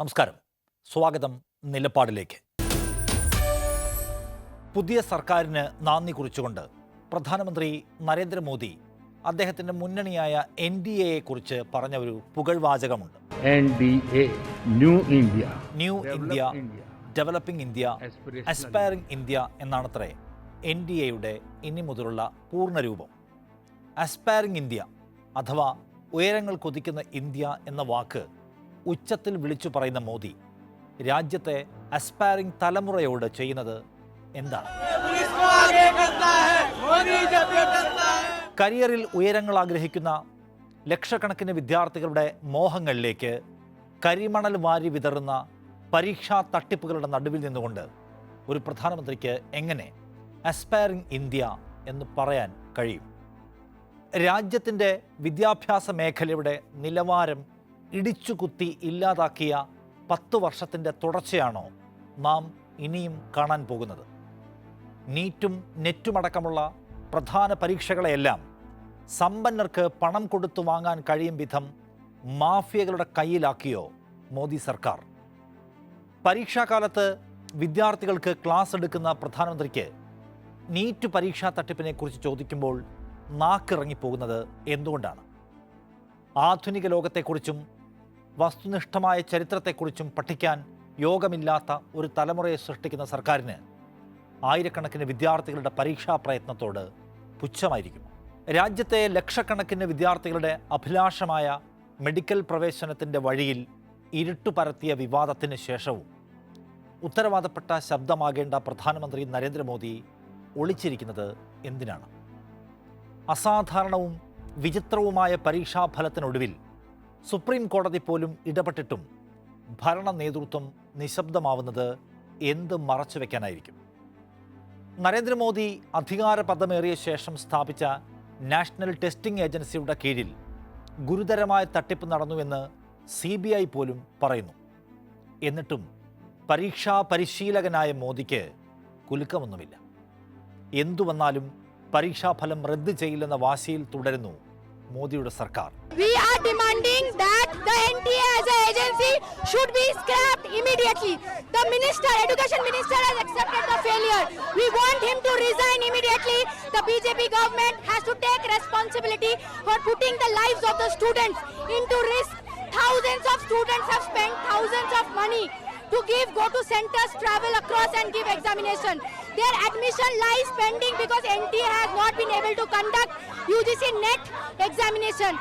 നമസ്കാരം. സ്വാഗതം നിലപാടിലേക്ക്. പുതിയ സർക്കാരിന് നന്ദി കുറിച്ചുകൊണ്ട് പ്രധാനമന്ത്രി നരേന്ദ്രമോദി അദ്ദേഹത്തിന്റെ മുന്നണിയായ എൻ ഡി എയെ കുറിച്ച് പറഞ്ഞ ഒരു പുകഴ്വാചകമുണ്ട് New India. New India developing India. Aspiring India എന്നാണത്രേ N D എയുടെ ഇനി മുതലുള്ള പൂർണരൂപം. അസ്പയറിംഗ് ഇന്ത്യ അഥവാ ഉയരങ്ങൾ കൊതിക്കുന്ന ഇന്ത്യ എന്ന വാക്ക് ഉച്ചത്തിൽ വിളിച്ചു പറയുന്ന മോദി രാജ്യത്തെ അസ്പയറിംഗ് തലമുറയോട് ചെയ്യുന്നത് എന്താണ്? കരിയറിൽ ഉയരങ്ങൾ ആഗ്രഹിക്കുന്ന ലക്ഷക്കണക്കിന് വിദ്യാർത്ഥികളുടെ മോഹങ്ങളിലേക്ക് കരിമണൽ വാരി വിതറുന്ന പരീക്ഷാ തട്ടിപ്പുകളുടെ നടുവിൽ നിന്നുകൊണ്ട് ഒരു പ്രധാനമന്ത്രിക്ക് എങ്ങനെ അസ്പയറിംഗ് ഇന്ത്യ എന്ന് പറയാൻ കഴിയും? രാജ്യത്തിന്റെ വിദ്യാഭ്യാസ മേഖലയുടെ നിലവാരം ഇടിച്ചുകുത്തി ഇല്ലാതാക്കിയ പത്ത് വർഷത്തിന്റെ തുടർച്ചയാണോ നാം ഇനിയും കാണാൻ പോകുന്നത്? നീറ്റും നെറ്റുമടക്കമുള്ള പ്രധാന പരീക്ഷകളെയെല്ലാം സമ്പന്നർക്ക് പണം കൊടുത്തു വാങ്ങാൻ കഴിയും വിധം മാഫിയകളുടെ കയ്യിലാക്കിയോ മോദി സർക്കാർ? പരീക്ഷാകാലത്ത് വിദ്യാർത്ഥികൾക്ക് ക്ലാസ് എടുക്കുന്ന പ്രധാനമന്ത്രിക്ക് നീറ്റ് പരീക്ഷാ തട്ടിപ്പിനെ കുറിച്ച് ചോദിക്കുമ്പോൾ നാക്കിറങ്ങിപ്പോകുന്നത് എന്തുകൊണ്ടാണ്? ആധുനിക ലോകത്തെക്കുറിച്ചും വസ്തുനിഷ്ഠമായ ചരിത്രത്തെക്കുറിച്ചും പഠിക്കാൻ യോഗമില്ലാത്ത ഒരു തലമുറയെ സൃഷ്ടിക്കുന്ന സർക്കാരിന് ആയിരക്കണക്കിന് വിദ്യാർത്ഥികളുടെ പരീക്ഷാ പ്രയത്നത്തോട് പുച്ഛമായിരിക്കും രാജ്യത്തെ ലക്ഷക്കണക്കിന് വിദ്യാർത്ഥികളുടെ അഭിലാഷമായ മെഡിക്കൽ പ്രവേശനത്തിന്റെ വഴിയിൽ ഇരുട്ടു പരത്തിയ വിവാദത്തിന് ശേഷവും ഉത്തരവാദപ്പെട്ട ശബ്ദമാകേണ്ട പ്രധാനമന്ത്രി നരേന്ദ്രമോദി ഒളിച്ചിരിക്കുന്നത് എന്തിനാണ്? അസാധാരണവും വിചിത്രവുമായ പരീക്ഷാഫലത്തിനൊടുവിൽ സുപ്രീം കോടതി പോലും ഇടപെട്ടിട്ടും ഭരണ നേതൃത്വം നിശബ്ദമാവുന്നത് എന്ത് മറച്ചുവെക്കാനായിരിക്കും നരേന്ദ്രമോദി അധികാര പദമേറിയ ശേഷം സ്ഥാപിച്ച നാഷണൽ ടെസ്റ്റിംഗ് ഏജൻസിയുടെ കീഴിൽ ഗുരുതരമായ തട്ടിപ്പ് നടന്നുവെന്ന് സി ബി ഐ പോലും പറയുന്നു. എന്നിട്ടും പരീക്ഷാ പരിശീലകനായ മോദിക്ക് കുലുക്കമൊന്നുമില്ല. എന്തു വന്നാലും പരീക്ഷാഫലം റദ്ദ് ചെയ്യില്ലെന്ന വാശിയിൽ തുടരുന്നു മോദിയുടെ സർക്കാർ We are demanding that the NTA as an agency should be scrapped immediately. The minister, education minister has accepted the failure. We want him to resign immediately. The BJP government has to take responsibility for putting the lives of the students into risk. Thousands of students have spent thousands of money to give go to centers, travel across and give examination. Their admission lies pending because NTA has not been able to conduct UGC NET examination.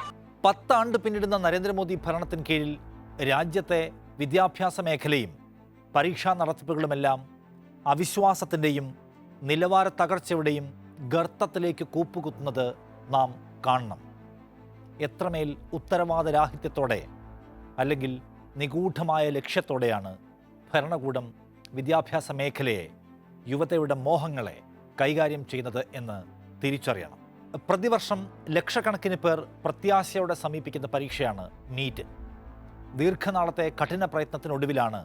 പത്താണ്ട് പിന്നിടുന്ന Narendra Modi ഭരണത്തിന് കീഴിൽ രാജ്യത്തെ വിദ്യാഭ്യാസ മേഖലയും പരീക്ഷാ നടത്തിപ്പുകളുമെല്ലാം അവിശ്വാസത്തിന്റെയും നിലവാര തകർച്ചയുടെയും ഗർത്തത്തിലേക്ക് കൂപ്പുകുത്തുന്നത് നാം കാണണം എത്രമേൽ ഉത്തരവാദരാഹിത്യത്തോടെ അല്ലെങ്കിൽ നിഗൂഢമായ ലക്ഷ്യത്തോടെയാണ് ഭരണകൂടം വിദ്യാഭ്യാസ മേഖലയെ യുവതയുടെ മോഹങ്ങളെ കൈകാര്യം ചെയ്യുന്നത് എന്ന് തിരിച്ചറിയണം. പ്രതിവർഷം ലക്ഷക്കണക്കിന് പേർ പ്രത്യാശയോടെ സമീപിക്കുന്ന പരീക്ഷയാണ് നീറ്റ്. ദീർഘനാളത്തെ കഠിന പ്രയത്നത്തിനൊടുവിലാണ്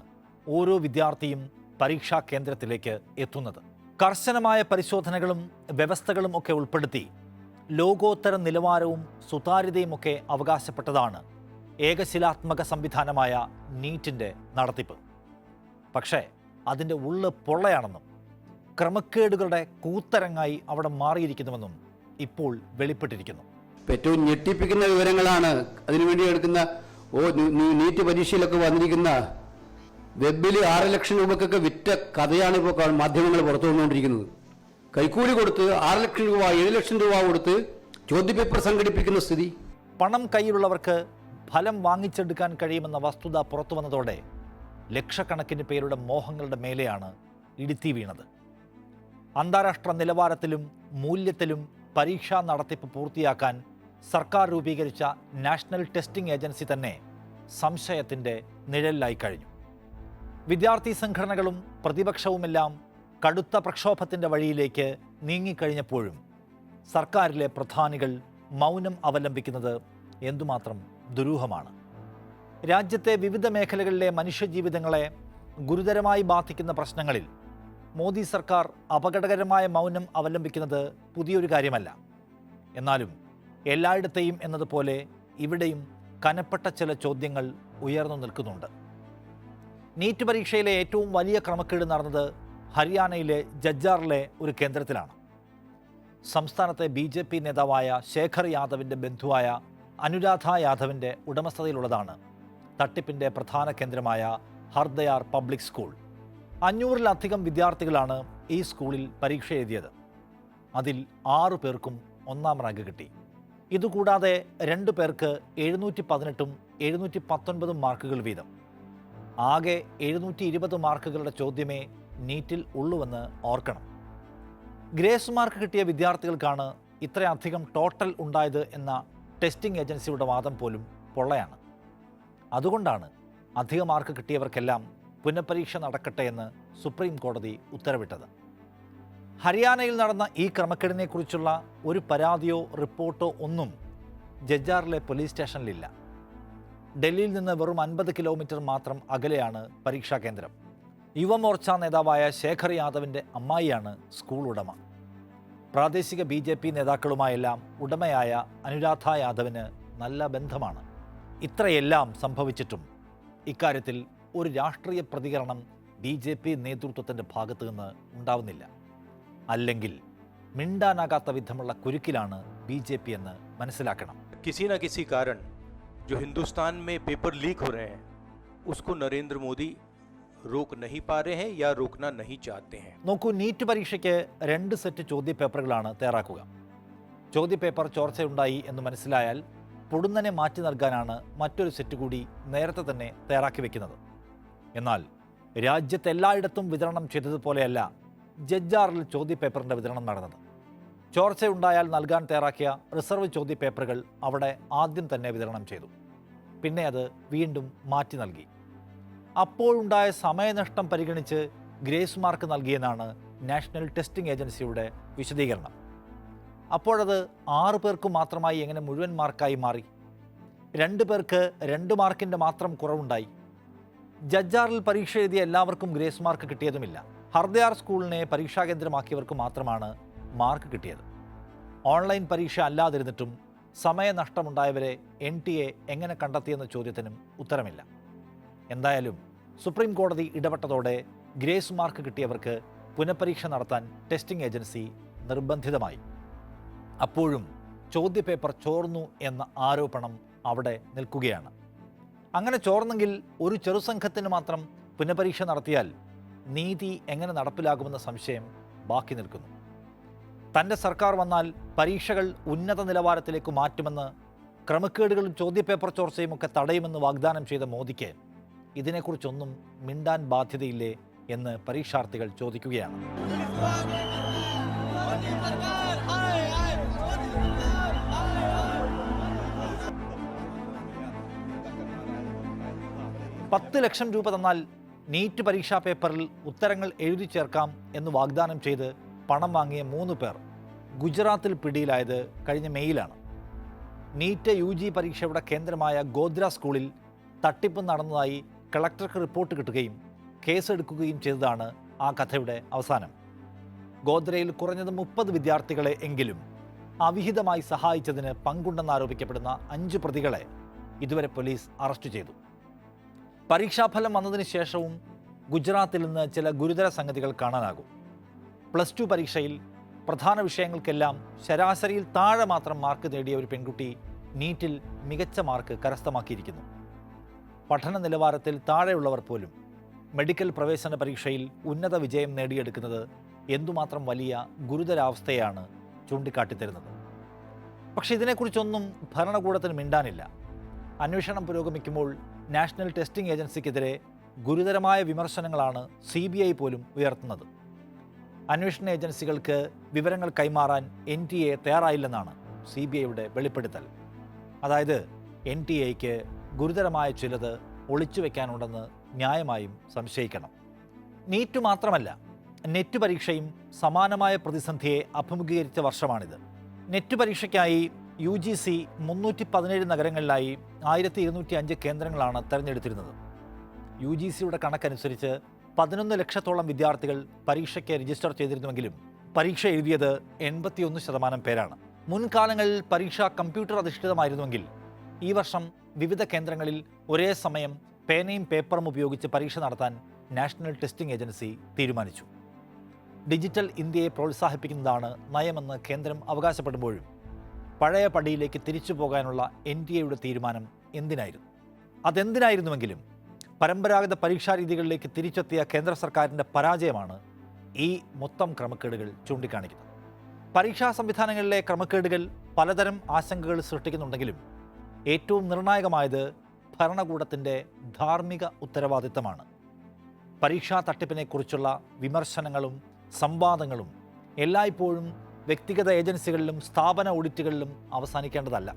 ഓരോ വിദ്യാർത്ഥിയും പരീക്ഷാ കേന്ദ്രത്തിലേക്ക് എത്തുന്നത്. കർശനമായ പരിശോധനകളും വ്യവസ്ഥകളും ഒക്കെ ഉൾപ്പെടുത്തി ലോകോത്തര നിലവാരവും സുതാര്യതയും ഒക്കെ അവകാശപ്പെട്ടതാണ് ഏകശിലാത്മക സംവിധാനമായ നീറ്റിന്റെ നടത്തിപ്പ്. പക്ഷേ അതിന്റെ ഉള്ള് പൊള്ളയാണെന്നും ക്രമക്കേടുകളുടെ കൂത്തരങ്ങായി അവിടെ മാറിയിരിക്കുന്നുവെന്നും ഇപ്പോൾ വെളിപ്പെട്ടിരിക്കുന്നു. ഏറ്റവും ഞെട്ടിപ്പിക്കുന്ന വിവരങ്ങളാണ് അതിനുവേണ്ടി എടുക്കുന്ന ഓ നീറ്റ് പരീക്ഷയിലൊക്കെ വന്നിരിക്കുന്ന വെബിൽ ആറ് ലക്ഷം രൂപക്കൊക്കെ വിറ്റ കഥയാണ് ഇപ്പോൾ മാധ്യമങ്ങൾ പുറത്തു വന്നുകൊണ്ടിരിക്കുന്നത്. കൈക്കൂലി കൊടുത്ത് ആറ് ലക്ഷം രൂപ ഏഴ് ലക്ഷം രൂപ കൊടുത്ത് ചോദ്യപേപ്പർ സംഘടിപ്പിക്കുന്ന സ്ഥിതി. പണം കയ്യിലുള്ളവർക്ക് ഫലം വാങ്ങിച്ചെടുക്കാൻ കഴിയുമെന്ന വസ്തുത പുറത്തു വന്നതോടെ ലക്ഷക്കണക്കിന് പേരുടെ മോഹങ്ങളുടെ മേലെയാണ് ഇടുത്തി വീണത്. അന്താരാഷ്ട്ര നിലവാരത്തിലും മൂല്യത്തിലും പരീക്ഷാ നടത്തിപ്പ് പൂർത്തിയാക്കാൻ സർക്കാർ രൂപീകരിച്ച നാഷണൽ ടെസ്റ്റിംഗ് ഏജൻസി തന്നെ സംശയത്തിന്റെ നിഴലിലായി കഴിഞ്ഞു. വിദ്യാർത്ഥി സംഘടനകളും പ്രതിപക്ഷവുമെല്ലാം കടുത്ത പ്രക്ഷോഭത്തിന്റെ വഴിയിലേക്ക് നീങ്ങിക്കഴിഞ്ഞപ്പോഴും സർക്കാരിലെ പ്രധാനികൾ മൗനം അവലംബിക്കുന്നത് എന്തുമാത്രം ദുരൂഹമാണ്. രാജ്യത്തെ വിവിധ മേഖലകളിലെ മനുഷ്യജീവിതങ്ങളെ ഗുരുതരമായി ബാധിക്കുന്ന പ്രശ്നങ്ങളിൽ മോദി സർക്കാർ അപകടകരമായ മൗനം അവലംബിക്കുന്നത് പുതിയൊരു കാര്യമല്ല. എന്നാലും എല്ലായിടത്തെയും എന്നതുപോലെ ഇവിടെയും കനപ്പെട്ട ചില ചോദ്യങ്ങൾ ഉയർന്നു നിൽക്കുന്നുണ്ട്. നീറ്റ് പരീക്ഷയിലെ ഏറ്റവും വലിയ ക്രമക്കേട് നടന്നത് ഹരിയാനയിലെ ജജ്ജാറിലെ ഒരു കേന്ദ്രത്തിലാണ്. സംസ്ഥാനത്തെ ബി ജെ പി നേതാവായ ശേഖർ യാദവിന്റെ ബന്ധുവായ അനുരാധ യാദവിന്റെ ഉടമസ്ഥതയിലുള്ളതാണ് തട്ടിപ്പിന്റെ പ്രധാന കേന്ദ്രമായ ഹർദയാർ പബ്ലിക് സ്കൂൾ. അഞ്ഞൂറിലധികം വിദ്യാർത്ഥികളാണ് ഈ സ്കൂളിൽ പരീക്ഷ എഴുതിയത്. അതിൽ ആറു പേർക്കും ഒന്നാം റാങ്ക് കിട്ടി. ഇതുകൂടാതെ രണ്ടു പേർക്ക് എഴുന്നൂറ്റി പതിനെട്ടും എഴുന്നൂറ്റി പത്തൊൻപതും മാർക്കുകൾ വീതം. ആകെ എഴുന്നൂറ്റി ഇരുപത് മാർക്കുകളുടെ ചോദ്യമേ നീറ്റിൽ ഉള്ളുവെന്ന് ഓർക്കണം. ഗ്രേസ് മാർക്ക് കിട്ടിയ വിദ്യാർത്ഥികൾക്കാണ് ഇത്രയധികം ടോട്ടൽ ഉണ്ടായത് എന്ന ടെസ്റ്റിംഗ് ഏജൻസിയുടെ വാദം പോലും പൊള്ളയാണ്. അതുകൊണ്ടാണ് അധിക മാർക്ക് കിട്ടിയവർക്കെല്ലാം പുനഃപരീക്ഷ നടക്കട്ടെ എന്ന് സുപ്രീം കോടതി ഉത്തരവിട്ടത്. ഹരിയാനയിൽ നടന്ന ഈ ക്രമക്കേടിനെക്കുറിച്ചുള്ള ഒരു പരാതിയോ റിപ്പോർട്ടോ ഒന്നും ജജ്ജാറിലെ പോലീസ് സ്റ്റേഷനിലില്ല. ഡൽഹിയിൽ നിന്ന് വെറും അൻപത് കിലോമീറ്റർ മാത്രം അകലെയാണ് പരീക്ഷാ കേന്ദ്രം. യുവമോർച്ച നേതാവായ ശേഖർ യാദവിന്റെ അമ്മായിയാണ് സ്കൂൾ ഉടമ. പ്രാദേശിക ബി ജെ പി നേതാക്കളുമായെല്ലാം ഉടമയായ അനുരാധ യാദവിന് നല്ല ബന്ധമാണ്. ഇത്രയെല്ലാം സംഭവിച്ചിട്ടും ഇക്കാര്യത്തിൽ ഒരു രാഷ്ട്രീയ പ്രതികരണം ബി ജെ പി നേതൃത്വത്തിന്റെ ഭാഗത്തു നിന്ന് ഉണ്ടാവുന്നില്ല. അല്ലെങ്കിൽ മിണ്ടാനാകാത്ത വിധമുള്ള കുരുക്കിലാണ് ബി ജെ പി എന്ന് മനസ്സിലാക്കണം. കിസി ന കിസി കാരൺ ജോ ഹിന്ദുസ്ഥാൻ മേ പേപ്പർ ലീക്ക് ഹോ രേ ഉസ്കോ നരേന്ദ്രമോദി റോക്ക് നഹി പാരേ യാ റോക്ന നഹി ചാത്തെ ഹേ നോക്കൂ നീറ്റ് പരീക്ഷയ്ക്ക് രണ്ട് സെറ്റ് ചോദ്യ പേപ്പറുകളാണ് തയ്യാറാക്കുക. ചോദ്യപേപ്പർ ചോർച്ചയുണ്ടായി എന്ന് മനസ്സിലായാൽ പൊടുന്നനെ മാറ്റി നൽകാനാണ് മറ്റൊരു സെറ്റ് കൂടി നേരത്തെ തന്നെ തയ്യാറാക്കി വെക്കുന്നത്. എന്നാൽ രാജ്യത്ത് എല്ലായിടത്തും വിതരണം ചെയ്തതുപോലെയല്ല ജഡ്ജാറിൽ ചോദ്യപേപ്പറിന്റെ വിതരണം നടന്നത്. ചോർച്ചയുണ്ടായാൽ നൽകാൻ തയ്യാറാക്കിയ റിസർവ് ചോദ്യപേപ്പറുകൾ അവിടെ ആദ്യം തന്നെ വിതരണം ചെയ്തു. പിന്നെ അത് വീണ്ടും മാറ്റി നൽകി. അപ്പോഴുണ്ടായ സമയനഷ്ടം പരിഗണിച്ച് ഗ്രേസ് മാർക്ക് നൽകിയെന്നാണ് നാഷണൽ ടെസ്റ്റിംഗ് ഏജൻസിയുടെ വിശദീകരണം. അപ്പോഴത് ആറു പേർക്ക് മാത്രമായി എങ്ങനെ മുഴുവൻ മാർക്കായി മാറി? രണ്ട് പേർക്ക് രണ്ട് മാർക്കിന്റെ മാത്രം കുറവുണ്ടായി. ജഡ്ജാറിൽ പരീക്ഷ എഴുതിയ എല്ലാവർക്കും ഗ്രേസ് മാർക്ക് കിട്ടിയതുമില്ല. ഹർദയാർ സ്കൂളിനെ പരീക്ഷാ കേന്ദ്രമാക്കിയവർക്ക് മാത്രമാണ് മാർക്ക് കിട്ടിയത്. ഓൺലൈൻ പരീക്ഷ അല്ലാതിരുന്നിട്ടും സമയനഷ്ടമുണ്ടായവരെ എൻ ടി എ എങ്ങനെ കണ്ടെത്തിയെന്ന ചോദ്യത്തിനും ഉത്തരമില്ല. എന്തായാലും സുപ്രീം കോടതി ഇടപെട്ടതോടെ ഗ്രേസ് മാർക്ക് കിട്ടിയവർക്ക് പുനഃപരീക്ഷ നടത്താൻ ടെസ്റ്റിംഗ് ഏജൻസി നിർബന്ധിതമായി. അപ്പോഴും ചോദ്യപേപ്പർ ചോർന്നു എന്ന ആരോപണം അവിടെ നിൽക്കുകയാണ്. അങ്ങനെ ചോർന്നെങ്കിൽ ഒരു ചെറുസംഘത്തിന് മാത്രം പുനഃപരീക്ഷ നടത്തിയാൽ നീതി എങ്ങനെ നടപ്പിലാകുമെന്ന സംശയം ബാക്കി നിൽക്കുന്നു. തന്റെ സർക്കാർ വന്നാൽ പരീക്ഷകൾ ഉന്നത നിലവാരത്തിലേക്ക് മാറ്റുമെന്ന് ക്രമക്കേടുകളും ചോദ്യപേപ്പർ ചോർച്ചയും ഒക്കെ തടയുമെന്ന് വാഗ്ദാനം ചെയ്ത മോദിക്ക് ഇതിനെക്കുറിച്ചൊന്നും മിണ്ടാൻ ബാധ്യതയില്ലേ എന്ന് പരീക്ഷാർത്ഥികൾ ചോദിക്കുകയാണ്. പത്ത് ലക്ഷം രൂപ തന്നാൽ നീറ്റ് പരീക്ഷാ പേപ്പറിൽ ഉത്തരങ്ങൾ എഴുതി ചേർക്കാം എന്ന് വാഗ്ദാനം ചെയ്ത് പണം വാങ്ങിയ മൂന്ന് പേർ ഗുജറാത്തിൽ പിടിയിലായത് കഴിഞ്ഞ മെയ്യിലാണ്. നീറ്റ് യു ജി പരീക്ഷയുടെ കേന്ദ്രമായ ഗോദ്ര സ്കൂളിൽ തട്ടിപ്പ് നടന്നതായി കളക്ടർക്ക് റിപ്പോർട്ട് കിട്ടുകയും കേസെടുക്കുകയും ചെയ്തതാണ് ആ കഥയുടെ അവസാനം. ഗോദ്രയിൽ കുറഞ്ഞത് മുപ്പത് വിദ്യാർത്ഥികളെ എങ്കിലും അവിഹിതമായി സഹായിച്ചതിന് പങ്കുണ്ടെന്നാരോപിക്കപ്പെടുന്ന അഞ്ച് പ്രതികളെ ഇതുവരെ പോലീസ് അറസ്റ്റ് ചെയ്തു. പരീക്ഷാഫലം വന്നതിന് ശേഷവും ഗുജറാത്തിൽ നിന്ന് ചില ഗുരുതര സംഗതികൾ കാണാനാകും. പ്ലസ് ടു പരീക്ഷയിൽ പ്രധാന വിഷയങ്ങൾക്കെല്ലാം ശരാശരിയിൽ താഴെ മാത്രം മാർക്ക് നേടിയ ഒരു പെൺകുട്ടി നീറ്റിൽ മികച്ച മാർക്ക് കരസ്ഥമാക്കിയിരിക്കുന്നു. പഠന നിലവാരത്തിൽ താഴെയുള്ളവർ പോലും മെഡിക്കൽ പ്രവേശന പരീക്ഷയിൽ ഉന്നത വിജയം നേടിയെടുക്കുന്നത് എന്തുമാത്രം വലിയ ഗുരുതരാവസ്ഥയാണ് ചൂണ്ടിക്കാട്ടിത്തരുന്നത്. പക്ഷേ ഇതിനെക്കുറിച്ചൊന്നും ഭരണകൂടത്തിന് മിണ്ടാനില്ല. അന്വേഷണം പുരോഗമിക്കുമ്പോൾ നാഷണൽ ടെസ്റ്റിംഗ് ഏജൻസിക്കെതിരെ ഗുരുതരമായ വിമർശനങ്ങളാണ് സി ബി ഐ പോലും ഉയർത്തുന്നത്. അന്വേഷണ ഏജൻസികൾക്ക് വിവരങ്ങൾ കൈമാറാൻ എൻ ടി എ തയ്യാറായില്ലെന്നാണ് സി ബി ഐയുടെ വെളിപ്പെടുത്തൽ. അതായത് എൻ ടി എക്ക് ഗുരുതരമായ ചിലത് ഒളിച്ചു വയ്ക്കാനുണ്ടെന്ന് ന്യായമായും സംശയിക്കണം. നീറ്റ് മാത്രമല്ല നെറ്റ് പരീക്ഷയും സമാനമായ പ്രതിസന്ധിയെ അഭിമുഖീകരിച്ച വർഷമാണിത്. നെറ്റ് പരീക്ഷയ്ക്കായി യു ജി സി മുന്നൂറ്റി പതിനേഴ് നഗരങ്ങളിലായി ആയിരത്തി ഇരുന്നൂറ്റി അഞ്ച് കേന്ദ്രങ്ങളാണ് തെരഞ്ഞെടുത്തിരുന്നത്. യു ജി സിയുടെ കണക്കനുസരിച്ച് പതിനൊന്ന് ലക്ഷത്തോളം വിദ്യാർത്ഥികൾ പരീക്ഷയ്ക്ക് രജിസ്റ്റർ ചെയ്തിരുന്നുവെങ്കിലും പരീക്ഷ എഴുതിയത് എൺപത്തിയൊന്ന് ശതമാനം പേരാണ്. മുൻകാലങ്ങളിൽ പരീക്ഷ കമ്പ്യൂട്ടർ അധിഷ്ഠിതമായിരുന്നുവെങ്കിൽ ഈ വർഷം വിവിധ കേന്ദ്രങ്ങളിൽ ഒരേ സമയം പേനയും പേപ്പറും ഉപയോഗിച്ച് പരീക്ഷ നടത്താൻ നാഷണൽ ടെസ്റ്റിംഗ് ഏജൻസി തീരുമാനിച്ചു. ഡിജിറ്റൽ ഇന്ത്യയെ പ്രോത്സാഹിപ്പിക്കുന്നതാണ് നയമെന്ന് കേന്ദ്രം അവകാശപ്പെടുമ്പോഴും പഴയ പടിയിലേക്ക് തിരിച്ചു പോകാനുള്ള എൻ ഡി എയുടെ തീരുമാനം എന്തിനായിരുന്നു? അതെന്തിനായിരുന്നുവെങ്കിലും പരമ്പരാഗത പരീക്ഷാ രീതികളിലേക്ക് തിരിച്ചെത്തിയ കേന്ദ്ര സർക്കാരിന്റെ പരാജയമാണ് ഈ മൊത്തം ക്രമക്കേടുകൾ ചൂണ്ടിക്കാണിക്കുന്നത്. പരീക്ഷാ സംവിധാനങ്ങളിലെ ക്രമക്കേടുകൾ പലതരം ആശങ്കകൾ സൃഷ്ടിക്കുന്നുണ്ടെങ്കിലും ഏറ്റവും നിർണായകമായത് ഭരണകൂടത്തിന്റെ ധാർമ്മിക ഉത്തരവാദിത്തമാണ്. പരീക്ഷാ തട്ടിപ്പിനെക്കുറിച്ചുള്ള വിമർശനങ്ങളും സംവാദങ്ങളും എല്ലായ്പ്പോഴും വ്യക്തിഗത ഏജൻസികളിലും സ്ഥാപന ഓഡിറ്റുകളിലും അവസാനിക്കേണ്ടതല്ല.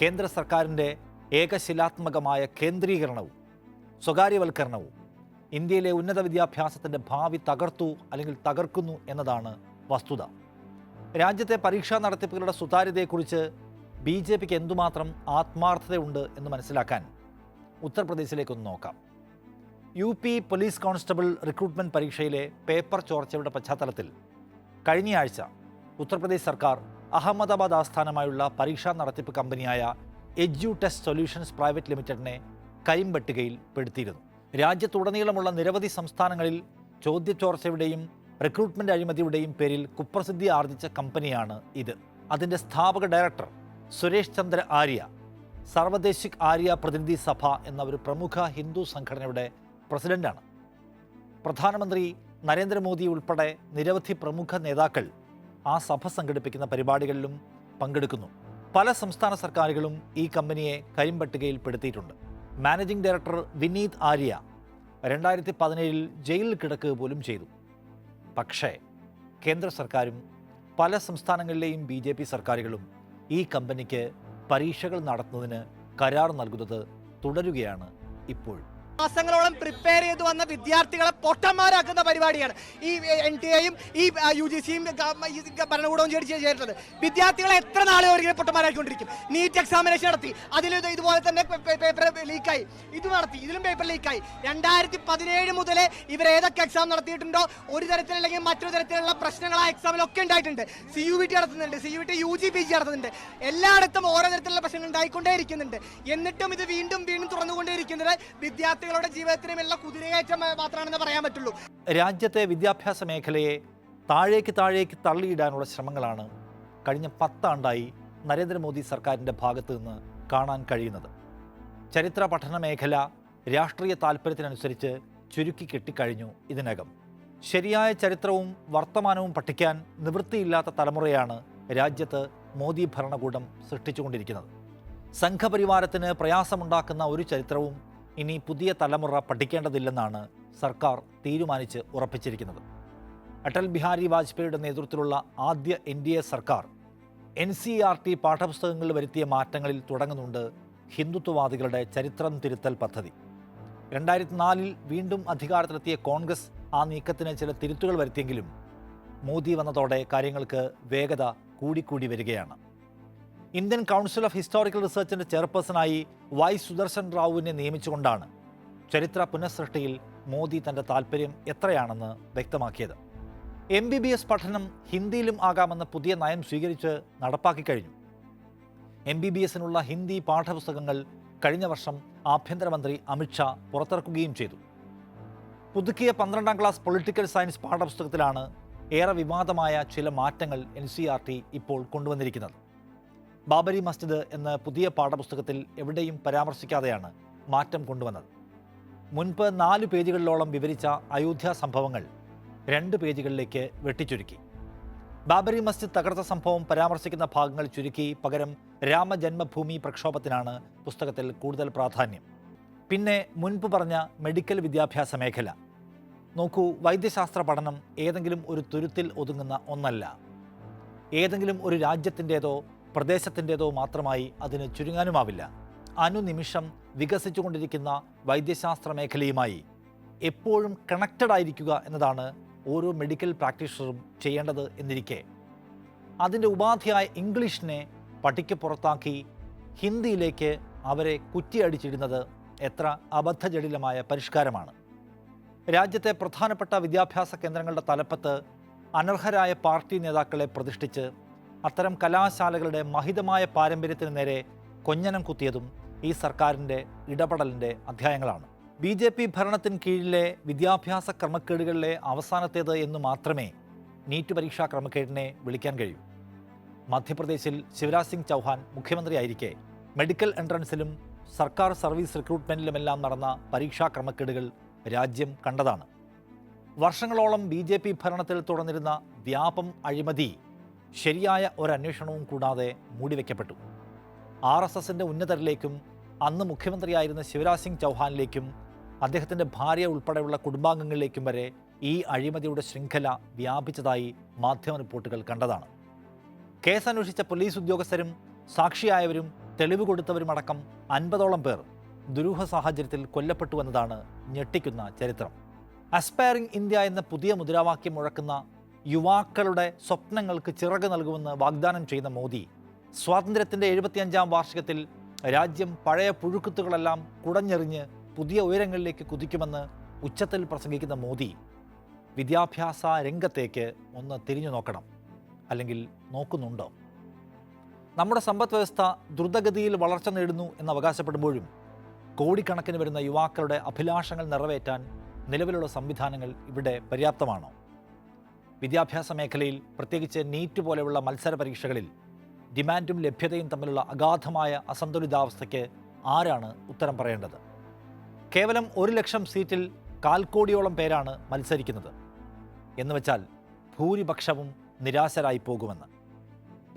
കേന്ദ്ര സർക്കാരിന്റെ ഏകശിലാത്മകമായ കേന്ദ്രീകരണവും സ്വകാര്യവൽക്കരണവും ഇന്ത്യയിലെ ഉന്നത വിദ്യാഭ്യാസത്തിന്റെ ഭാവി തകർത്തു അല്ലെങ്കിൽ തകർക്കുന്നു എന്നതാണ് വസ്തുത. രാജ്യത്തെ പരീക്ഷാ നടത്തിപ്പുകളുടെ സുതാര്യതയെക്കുറിച്ച് ബി ജെ പിക്ക് എന്തുമാത്രം ആത്മാർത്ഥതയുണ്ട് എന്ന് മനസ്സിലാക്കാൻ ഉത്തർപ്രദേശിലേക്കൊന്ന് നോക്കാം. U P police constable recruitment പരീക്ഷയിലെ paper ചോർച്ചയുടെ പശ്ചാത്തലത്തിൽ കഴിഞ്ഞയാഴ്ച ഉത്തർപ്രദേശ് സർക്കാർ അഹമ്മദാബാദ് ആസ്ഥാനമായുള്ള പരീക്ഷാ നടത്തിപ്പ് കമ്പനിയായ എജ്യു ടെസ്റ്റ് സൊല്യൂഷൻസ് പ്രൈവറ്റ് ലിമിറ്റഡിനെ കരിമ്പട്ടികയിൽ പെടുത്തിയിരുന്നു. രാജ്യത്തുടനീളമുള്ള നിരവധി സംസ്ഥാനങ്ങളിൽ ചോദ്യചോർച്ചയുടെയും റിക്രൂട്ട്മെന്റ് അഴിമതിയുടെയും പേരിൽ കുപ്രസിദ്ധി ആർജിച്ച കമ്പനിയാണ് ഇത്. അതിന്റെ സ്ഥാപക ഡയറക്ടർ സുരേഷ് ചന്ദ്ര ആര്യ സർവദേശിക് ആര്യ പ്രതിനിധി സഭ എന്ന ഒരു പ്രമുഖ ഹിന്ദു സംഘടനയുടെ പ്രസിഡന്റാണ്. പ്രധാനമന്ത്രി നരേന്ദ്രമോദി ഉൾപ്പെടെ നിരവധി പ്രമുഖ നേതാക്കൾ ആ സഭ സംഘടിപ്പിക്കുന്ന പരിപാടികളിലും പങ്കെടുക്കുന്നു. പല സംസ്ഥാന സർക്കാരുകളും ഈ കമ്പനിയെ കരിമ്പട്ടികയിൽ പെടുത്തിയിട്ടുണ്ട്. മാനേജിംഗ് ഡയറക്ടർ വിനീത് ആര്യ രണ്ടായിരത്തി പതിനേഴിൽ ജയിലിൽ കിടക്കുക പോലും ചെയ്തു. പക്ഷേ കേന്ദ്ര സർക്കാരും പല സംസ്ഥാനങ്ങളിലെയും ബി ജെ പി സർക്കാരുകളും ഈ കമ്പനിക്ക് പരീക്ഷകൾ നടത്തുന്നതിന് കരാർ നൽകുന്നത് തുടരുകയാണ് ഇപ്പോൾ. മാസങ്ങളോളം പ്രിപ്പയർ ചെയ്ത് വന്ന വിദ്യാർത്ഥികളെ പൊട്ടന്മാരാക്കുന്ന പരിപാടിയാണ്. ഈ എൻ ടി എയും ഈ യു ജി സിയും ഭരണകൂടവും ചേർത്ത് ചേർത്തത് വിദ്യാർത്ഥികളെ എത്ര നാളെ ഒരിക്കലും പൊട്ടന്മാരാക്കിക്കൊണ്ടിരിക്കും നീറ്റ് എക്സാമിനേഷൻ നടത്തി. അതിൽ ഇതുപോലെ തന്നെ പേപ്പർ ലീക്കായി ഇത് നടത്തി. ഇതിലും പേപ്പർ ലീക്കായി രണ്ടായിരത്തി പതിനേഴ് മുതൽ ഇവർ ഏതൊക്കെ എക്സാം നടത്തിയിട്ടുണ്ടോ ഒരു തരത്തിലല്ലെങ്കിൽ മറ്റൊരു തരത്തിലുള്ള പ്രശ്നങ്ങൾ ആ എക്സാമിലൊക്കെ ഉണ്ടായിട്ടുണ്ട്. സി യു വി ടി നടത്തുന്നുണ്ട്. C U T U G P G നടത്തുന്നുണ്ട്. എല്ലായിടത്തും ഓരോ തരത്തിലുള്ള പ്രശ്നങ്ങൾ ഉണ്ടായിക്കൊണ്ടേ ഇരിക്കുന്നുണ്ട് എന്നിട്ടും ഇത് വീണ്ടും വീണ്ടും തുറന്നുകൊണ്ടേയിരിക്കുന്നത് വിദ്യാർത്ഥികളുടെ ജീവിതത്തിനുമുള്ള കുതിരയേറ്റം മാത്രമാണെന്ന് പറയാൻ പറ്റുള്ളൂ. രാജ്യത്തെ വിദ്യാഭ്യാസ മേഖലയെ താഴേക്ക് താഴേക്ക് തള്ളിയിടാനുള്ള ശ്രമങ്ങളാണ് കഴിഞ്ഞ പത്താണ്ടായി നരേന്ദ്രമോദി സർക്കാരിന്റെ ഭാഗത്ത് നിന്ന് കാണാൻ കഴിയുന്നത്. ചരിത്ര പഠന മേഖല രാഷ്ട്രീയ താല്പര്യത്തിനനുസരിച്ച് ചുരുക്കി കെട്ടിക്കഴിഞ്ഞു ഇതിനകം. ശരിയായ ചരിത്രവും വർത്തമാനവും പഠിക്കാൻ നിവൃത്തിയില്ലാത്ത തലമുറയാണ് രാജ്യത്ത് മോദി ഭരണകൂടം സൃഷ്ടിച്ചുകൊണ്ടിരിക്കുന്നത്. സംഘപരിവാരത്തിന് പ്രയാസമുണ്ടാക്കുന്ന ഒരു ചരിത്രവും ഇനി പുതിയ തലമുറ പഠിക്കേണ്ടതില്ലെന്നാണ് സർക്കാർ തീരുമാനിച്ച് ഉറപ്പിച്ചിരിക്കുന്നത്. അടൽ ബിഹാരി വാജ്പേയിയുടെ നേതൃത്വത്തിലുള്ള ആദ്യ എൻ ഡി എ സർക്കാർ എൻ സി ആർ ടി പാഠപുസ്തകങ്ങളിൽ വരുത്തിയ മാറ്റങ്ങളിൽ തുടങ്ങുന്നുണ്ട് ഹിന്ദുത്വവാദികളുടെ ചരിത്രം തിരുത്തൽ പദ്ധതി. രണ്ടായിരത്തി നാലിൽ വീണ്ടും അധികാരത്തിലെത്തിയ കോൺഗ്രസ് ആ നീക്കത്തിന് ചില തിരുത്തുകൾ വരുത്തിയെങ്കിലും മോദി വന്നതോടെ കാര്യങ്ങൾക്ക് വേഗത കൂടിക്കൂടി വരികയാണ്. ഇന്ത്യൻ കൗൺസിൽ ഓഫ് ഹിസ്റ്റോറിക്കൽ റിസർച്ചിന്റെ ചെയർപേഴ്സണായി വൈ സുദർശൻ റാവുവിനെ നിയമിച്ചുകൊണ്ടാണ് ചരിത്ര പുനഃസൃഷ്ടിയിൽ മോദി തന്റെ താല്പര്യം എത്രയാണെന്ന് വ്യക്തമാക്കിയത്. എം ബി ബി എസ് പഠനം ഹിന്ദിയിലും ആകാമെന്ന പുതിയ നയം സ്വീകരിച്ച് നടപ്പാക്കി കഴിഞ്ഞു. എം ബി ബി എസിനുള്ള ഹിന്ദി പാഠപുസ്തകങ്ങൾ കഴിഞ്ഞ വർഷം ആഭ്യന്തരമന്ത്രി അമിത്ഷാ പുറത്തിറക്കുകയും ചെയ്തു. പുതുക്കിയ പന്ത്രണ്ടാം ക്ലാസ് പൊളിറ്റിക്കൽ സയൻസ് പാഠപുസ്തകത്തിലാണ് ഏറെ വിവാദമായ ചില മാറ്റങ്ങൾ എൻ ഇപ്പോൾ കൊണ്ടുവന്നിരിക്കുന്നത്. ബാബരി മസ്ജിദ് എന്ന പുതിയ പാഠപുസ്തകത്തിൽ എവിടെയും പരാമർശിക്കാതെയാണ് മാറ്റം കൊണ്ടുവന്നത്. മുൻപ് നാല് പേജുകളിലോളം വിവരിച്ച അയോധ്യ സംഭവങ്ങൾ രണ്ട് പേജുകളിലേക്ക് വെട്ടിച്ചുരുക്കി. ബാബരി മസ്ജിദ് തകർത്ത സംഭവം പരാമർശിക്കുന്ന ഭാഗങ്ങൾ ചുരുക്കി പകരം രാമജന്മഭൂമി പ്രക്ഷോഭത്തിനാണ് പുസ്തകത്തിൽ കൂടുതൽ പ്രാധാന്യം. പിന്നെ മുൻപ് പറഞ്ഞ മെഡിക്കൽ വിദ്യാഭ്യാസ മേഖല. നോക്കൂ വൈദ്യശാസ്ത്ര പഠനം ഏതെങ്കിലും ഒരു തുരുത്തിൽ ഒതുങ്ങുന്ന ഒന്നല്ല. ഏതെങ്കിലും ഒരു രാജ്യത്തിന്റെതോ പ്രദേശത്തിന്റെതോ മാത്രമായി അതിന് ചുരുങ്ങാനുമാവില്ല. അനുനിമിഷം വികസിച്ചുകൊണ്ടിരിക്കുന്ന വൈദ്യശാസ്ത്ര മേഖലയുമായി എപ്പോഴും കണക്റ്റഡ് ആയിരിക്കുക എന്നതാണ് ഓരോ മെഡിക്കൽ പ്രാക്ടീഷണറും ചെയ്യേണ്ടത് എന്നിരിക്കെ. അതിന്റെ ഉപാധിയായ ഇംഗ്ലീഷിനെ പട്ടിക്ക് പുറത്താക്കി ഹിന്ദിയിലേക്ക് അവരെ കുറ്റിയടിച്ചിടുന്നത് എത്ര അബദ്ധജടിലമായ പരിഷ്കാരമാണ്. രാജ്യത്തെ പ്രധാനപ്പെട്ട വിദ്യാഭ്യാസ കേന്ദ്രങ്ങളുടെ തലപ്പത്ത് അനർഹരായ പാർട്ടി നേതാക്കളെ പ്രതിഷ്ഠിച്ച് അത്തരം കലാശാലകളുടെ മഹിതമായ പാരമ്പര്യത്തിന് നേരെ കൊഞ്ഞനം കുത്തിയതും ഈ സർക്കാരിന്റെ ഇടപെടലിന്റെ അധ്യായങ്ങളാണ്. ബി ജെ പി ഭരണത്തിന് കീഴിലെ വിദ്യാഭ്യാസ ക്രമക്കേടുകളിലെ അവസാനത്തേത് എന്ന് മാത്രമേ നീറ്റ് പരീക്ഷാ ക്രമക്കേടിനെ വിളിക്കാൻ കഴിയൂ. മധ്യപ്രദേശിൽ ശിവരാജ് സിംഗ് ചൗഹാൻ മുഖ്യമന്ത്രിയായിരിക്കെ. മെഡിക്കൽ എൻട്രൻസിലും സർക്കാർ സർവീസ് റിക്രൂട്ട്മെന്റിലുമെല്ലാം നടന്ന പരീക്ഷാ ക്രമക്കേടുകൾ രാജ്യം കണ്ടതാണ്. വർഷങ്ങളോളം ബി ഭരണത്തിൽ തുടർന്നിരുന്ന വ്യാപം അഴിമതി ശരിയായ ഒരന്വേഷണവും കൂടാതെ മൂടിവെക്കപ്പെട്ടു. ആർ എസ് എസിന്റെ ഉന്നതരിലേക്കും അന്ന് മുഖ്യമന്ത്രിയായിരുന്ന ശിവരാജ് സിംഗ് ചൗഹാനിലേക്കും അദ്ദേഹത്തിന്റെ ഭാര്യ ഉൾപ്പെടെയുള്ള കുടുംബാംഗങ്ങളിലേക്കും വരെ ഈ അഴിമതിയുടെ ശൃംഖല വ്യാപിച്ചതായി മാധ്യമ റിപ്പോർട്ടുകൾ കണ്ടതാണ്. കേസ് അന്വേഷിച്ച പോലീസ് ഉദ്യോഗസ്ഥരും സാക്ഷിയായവരും തെളിവ് കൊടുത്തവരുമടക്കം അൻപതോളം പേർ ദുരൂഹ സാഹചര്യത്തിൽ കൊല്ലപ്പെട്ടു കൊല്ലപ്പെട്ടുവെന്നതാണ് ഞെട്ടിക്കുന്ന ചരിത്രം. അസ്പയറിംഗ് ഇന്ത്യ എന്ന പുതിയ മുദ്രാവാക്യം മുഴക്കുന്ന യുവാക്കളുടെ സ്വപ്നങ്ങൾക്ക് ചിറക് നൽകുമെന്ന് വാഗ്ദാനം ചെയ്ത മോദി സ്വാതന്ത്ര്യത്തിന്റെ എഴുപത്തിയഞ്ചാം വാർഷികത്തിൽ രാജ്യം പഴയ പുഴുക്കുത്തുകളെല്ലാം കുടഞ്ഞെറിഞ്ഞ് പുതിയ ഉയരങ്ങളിലേക്ക് കുതിക്കുമെന്ന് ഉച്ചത്തിൽ പ്രസംഗിക്കുന്ന മോദി വിദ്യാഭ്യാസ രംഗത്തേക്ക് ഒന്ന് തിരിഞ്ഞു നോക്കണം അല്ലെങ്കിൽ നോക്കുന്നുണ്ടോ? നമ്മുടെ സമ്പദ് വ്യവസ്ഥ ദ്രുതഗതിയിൽ വളർച്ച നേടുന്നു എന്ന് അവകാശപ്പെടുമ്പോഴും കോടിക്കണക്കിന് വരുന്ന യുവാക്കളുടെ അഭിലാഷങ്ങൾ നിറവേറ്റാൻ നിലവിലുള്ള സംവിധാനങ്ങൾ ഇവിടെ പര്യാപ്തമാണോ? വിദ്യാഭ്യാസ മേഖലയിൽ പ്രത്യേകിച്ച് നീറ്റ് പോലെയുള്ള മത്സര പരീക്ഷകളിൽ ഡിമാൻഡും ലഭ്യതയും തമ്മിലുള്ള അഗാധമായ അസന്തുലിതാവസ്ഥയ്ക്ക് ആരാണ് ഉത്തരം പറയേണ്ടത്? കേവലം ഒരു ലക്ഷം സീറ്റിൽ കാൽക്കോടിയോളം പേരാണ് മത്സരിക്കുന്നത്. എന്നുവെച്ചാൽ ഭൂരിപക്ഷവും നിരാശരായി പോകുമെന്ന്.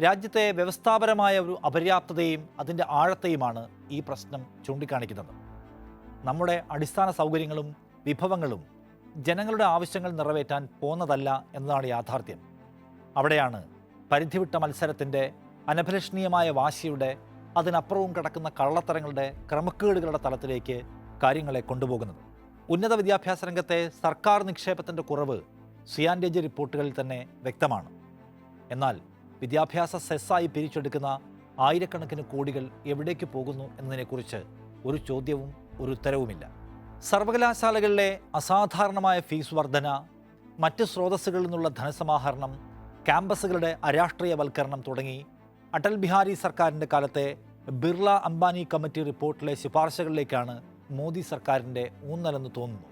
രാജ്യത്തെ വ്യവസ്ഥാപരമായ ഒരു അപര്യാപ്തതയും അതിന്റെ ആഴത്തെയുമാണ് ഈ പ്രശ്നം ചൂണ്ടിക്കാണിക്കുന്നത്. നമ്മുടെ അടിസ്ഥാന സൗകര്യങ്ങളും വിഭവങ്ങളും ജനങ്ങളുടെ ആവശ്യങ്ങൾ നിറവേറ്റാൻ പോന്നതല്ല എന്നതാണ് യാഥാർത്ഥ്യം. അവിടെയാണ് പരിധിവിട്ട മത്സരത്തിന്റെ അനഭിലഷണീയമായ വാശിയുടെ അതിനപ്പുറവും കിടക്കുന്ന കള്ളത്തരങ്ങളുടെ ക്രമക്കേടുകളുടെ തലത്തിലേക്ക് കാര്യങ്ങളെ കൊണ്ടുപോകുന്നത്. ഉന്നത വിദ്യാഭ്യാസ രംഗത്തെ സർക്കാർ നിക്ഷേപത്തിന്റെ കുറവ് സിയാൻഡേജ് റിപ്പോർട്ടുകളിൽ തന്നെ വ്യക്തമാണ്. എന്നാൽ വിദ്യാഭ്യാസ സെസ്സായി പിരിച്ചെടുക്കുന്ന ആയിരക്കണക്കിന് കോടികൾ എവിടേക്ക് പോകുന്നു എന്നതിനെക്കുറിച്ച് ഒരു ചോദ്യവും ഒരു ഉത്തരവുമില്ല. സർവകലാശാലകളിലെ അസാധാരണമായ ഫീസ് വർധന മറ്റ് സ്രോതസ്സുകളിൽ നിന്നുള്ള ധനസമാഹരണം ക്യാമ്പസുകളുടെ അരാഷ്ട്രീയവൽക്കരണം തുടങ്ങി അടൽ ബിഹാരി സർക്കാരിന്റെ കാലത്തെ ബിർള അംബാനി കമ്മിറ്റി റിപ്പോർട്ടിലെ ശുപാർശകളിലേക്കാണ് മോദി സർക്കാരിന്റെ ഊന്നലെന്ന് തോന്നുന്നു.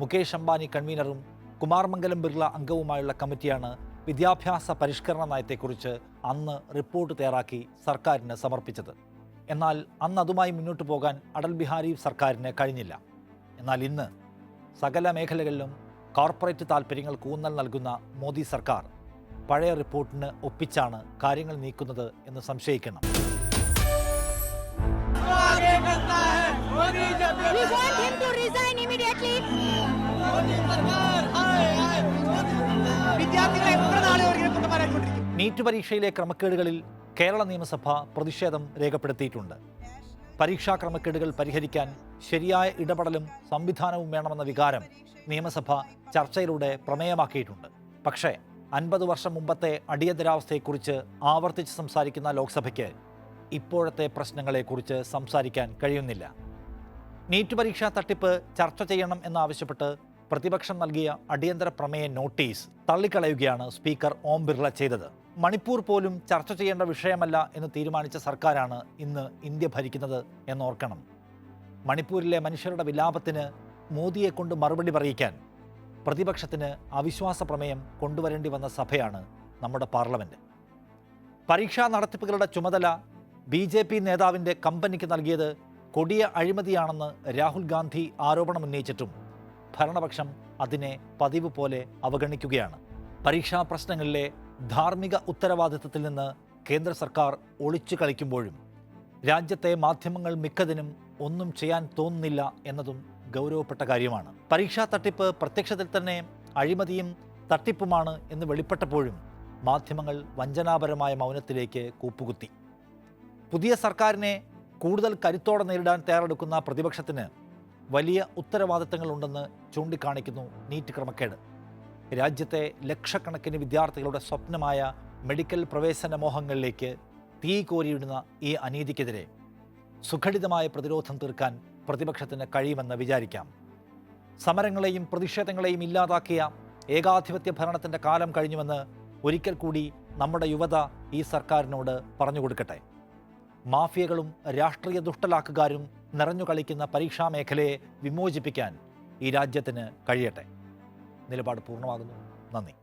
മുകേഷ് അംബാനി കൺവീനറും കുമാർ മംഗലം ബിർള അംഗവുമായുള്ള കമ്മിറ്റിയാണ് വിദ്യാഭ്യാസ പരിഷ്കരണ നയത്തെക്കുറിച്ച് അന്ന് റിപ്പോർട്ട് തയ്യാറാക്കി സർക്കാരിന് സമർപ്പിച്ചത്. എന്നാൽ അന്ന് അതുമായി മുന്നോട്ട് പോകാൻ അടൽ ബിഹാരി സർക്കാരിന് കഴിഞ്ഞില്ല എന്നാൽ ഇന്ന് സകല മേഖലകളിലും കോർപ്പറേറ്റ് താൽപ്പര്യങ്ങൾക്ക് ഊന്നൽ നൽകുന്ന മോദി സർക്കാർ പഴയ റിപ്പോർട്ടിന് ഒപ്പിച്ചാണ് കാര്യങ്ങൾ നീക്കുന്നത് എന്ന് സംശയിക്കണം. വിദ്യാർത്ഥികളെ എത്ര നാളെ ഇങ്ങനെ പൊട്ടന്മാരായിക്കൊണ്ടിരിക്കും നീറ്റ് പരീക്ഷയിലെ ക്രമക്കേടുകളിൽ കേരള നിയമസഭ പ്രതിഷേധം രേഖപ്പെടുത്തിയിട്ടുണ്ട്. പരീക്ഷാ ക്രമക്കേടുകൾ പരിഹരിക്കാൻ ശരിയായ ഇടപെടലും സംവിധാനവും വേണമെന്ന വികാരം നിയമസഭ ചർച്ചയിലൂടെ പ്രമേയമാക്കിയിട്ടുണ്ട്. പക്ഷേ അൻപത് വർഷം മുമ്പത്തെ അടിയന്തരാവസ്ഥയെക്കുറിച്ച് ആവർത്തിച്ച് സംസാരിക്കുന്ന ലോക്സഭയ്ക്ക് ഇപ്പോഴത്തെ പ്രശ്നങ്ങളെക്കുറിച്ച് സംസാരിക്കാൻ കഴിയുന്നില്ല. നീറ്റ് പരീക്ഷാ തട്ടിപ്പ് ചർച്ച ചെയ്യണം എന്നാവശ്യപ്പെട്ട് പ്രതിപക്ഷം നൽകിയ അടിയന്തര പ്രമേയ നോട്ടീസ് തള്ളിക്കളയുകയാണ് സ്പീക്കർ ഓം ബിർള ചെയ്തത്. മണിപ്പൂർ പോലും ചർച്ച ചെയ്യേണ്ട വിഷയമല്ല എന്ന് തീരുമാനിച്ച സർക്കാരാണ് ഇന്ന് ഇന്ത്യ ഭരിക്കുന്നത് എന്നോർക്കണം. മണിപ്പൂരിലെ മനുഷ്യരുടെ വിലാപത്തിന് മോദിയെ കൊണ്ട് മറുപടി പറയിക്കാൻ പ്രതിപക്ഷത്തിന് അവിശ്വാസ പ്രമേയം കൊണ്ടുവരേണ്ടി വന്ന സഭയാണ് നമ്മുടെ പാർലമെന്റ് പരീക്ഷാ നടത്തിപ്പുകളുടെ ചുമതല ബി ജെ പി നേതാവിന്റെ കമ്പനിക്ക് നൽകിയത് കൊടിയ അഴിമതിയാണെന്ന് രാഹുൽ ഗാന്ധി ആരോപണം ഉന്നയിച്ചിട്ടും ഭരണപക്ഷം അതിനെ പതിവ് പോലെ അവഗണിക്കുകയാണ്. പരീക്ഷാ പ്രശ്നങ്ങളിലെ ധാർമ്മിക ഉത്തരവാദിത്തത്തിൽ നിന്ന് കേന്ദ്ര സർക്കാർ ഒളിച്ചു കളിക്കുമ്പോഴും രാജ്യത്തെ മാധ്യമങ്ങൾ മിക്കതിനും ഒന്നും ചെയ്യാൻ തോന്നുന്നില്ല എന്നതും ഗൗരവപ്പെട്ട കാര്യമാണ്. പരീക്ഷാ തട്ടിപ്പ് പ്രത്യക്ഷത്തിൽ തന്നെ അഴിമതിയും തട്ടിപ്പുമാണ് എന്ന് വെളിപ്പെട്ടപ്പോഴും മാധ്യമങ്ങൾ വഞ്ചനാപരമായ മൗനത്തിലേക്ക് കൂപ്പുകുത്തി. പുതിയ സർക്കാരിനെ കൂടുതൽ കരുത്തോടെ നേരിടാൻ തയ്യാറെടുക്കുന്ന പ്രതിപക്ഷത്തിന് വലിയ ഉത്തരവാദിത്തങ്ങളുണ്ടെന്ന് ചൂണ്ടിക്കാണിക്കുന്നു നീറ്റ് ക്രമക്കേട്. രാജ്യത്തെ ലക്ഷക്കണക്കിന് വിദ്യാർത്ഥികളുടെ സ്വപ്നമായ മെഡിക്കൽ പ്രവേശന മോഹങ്ങളിലേക്ക് തീ കോരിയിടുന്ന ഈ അനീതിക്കെതിരെ സുഘടിതമായ പ്രതിരോധം തീർക്കാൻ പ്രതിപക്ഷത്തിന് കഴിയുമെന്ന് വിചാരിക്കാം. സമരങ്ങളെയും പ്രതിഷേധങ്ങളെയും ഇല്ലാതാക്കിയ ഏകാധിപത്യ ഭരണത്തിന്റെ കാലം കഴിഞ്ഞുവെന്ന് ഒരിക്കൽ കൂടി നമ്മുടെ യുവത ഈ സർക്കാരിനോട് പറഞ്ഞു കൊടുക്കട്ടെ. മാഫിയകളും രാഷ്ട്രീയ ദുഷ്ടലാക്കുകാരും നിറഞ്ഞു കളിക്കുന്ന പരീക്ഷാ മേഖലയെ വിമോചിപ്പിക്കാൻ ഈ രാജ്യത്തിന് കഴിയട്ടെ. നിലപാട് പൂർണമാകുന്നു. നന്ദി.